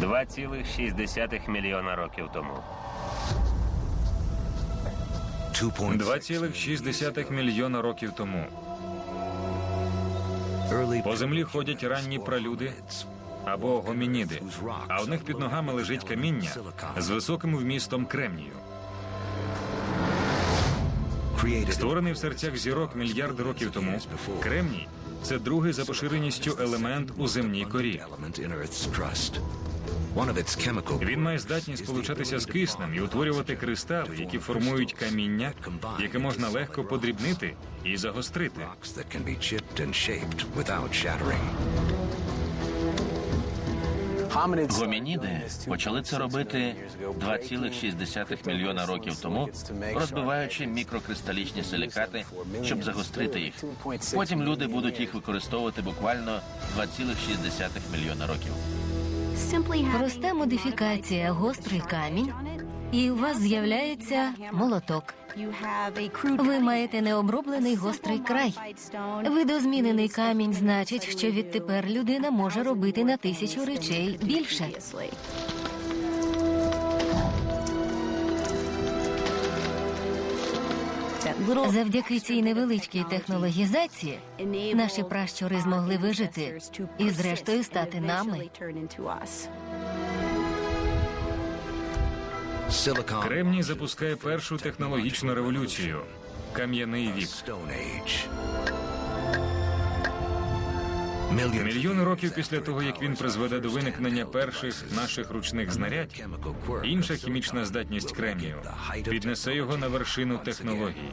2,6 мільйона років тому. 2,6 мільйона років тому. По землі ходять ранні пралюди або гомініди, а у них під ногами лежить каміння з високим вмістом кремнію. Створений в серцях зірок мільярди років тому, кремній це другий за поширеністю елемент у земній корі. Він має здатність сполучатися з киснем і утворювати кристали, які формують каміння, яке можна легко подрібнити і загострити. Гомініди почали це робити 2,6 мільйона років тому, розбиваючи мікрокристалічні силікати, щоб загострити їх. Потім люди будуть їх використовувати буквально 2,6 мільйона років. Проста модифікація гострий камінь, і у вас з'являється молоток. Ви маєте необроблений гострий край. Видозмінений камінь значить, що відтепер людина може робити на тисячу речей більше. Завдяки цій невеличкій технологізації наші пращури змогли вижити і, зрештою, стати нами. Кремній запускає першу технологічну революцію кам'яний вік. Мільйони років після того, як він призведе до виникнення перших наших ручних знарядь, інша хімічна здатність кремнію піднесе його на вершину технологій.